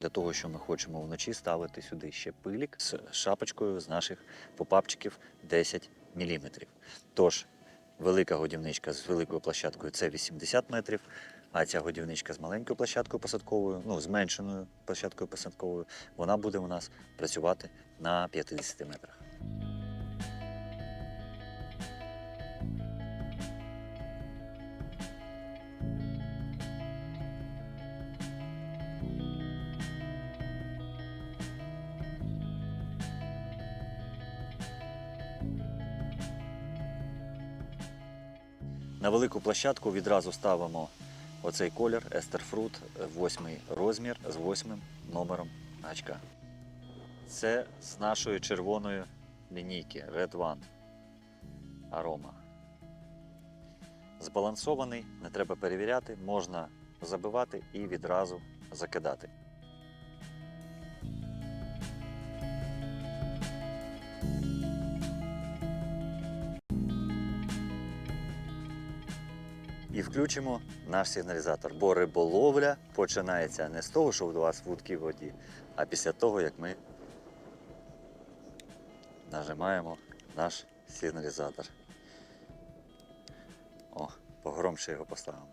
Для того, що ми хочемо вночі ставити сюди ще пилік з шапочкою з наших попапчиків 10 мм. Тож, велика годівничка з великою площадкою це 80 метрів, а ця годівничка з маленькою площадкою посадковою, ну, зменшеною площадкою посадковою, вона буде у нас працювати на 50 метрах. На велику площадку відразу ставимо оцей колір Естерфрут, восьмий розмір з восьмим номером гачка. Це з нашої червоної лінійки Red One Aroma. Збалансований, не треба перевіряти, можна забивати і відразу закидати. І включимо наш сигналізатор, бо риболовля починається не з того, що у вас вудки в воді, а після того, як ми нажимаємо наш сигналізатор. О, погромше його поставимо.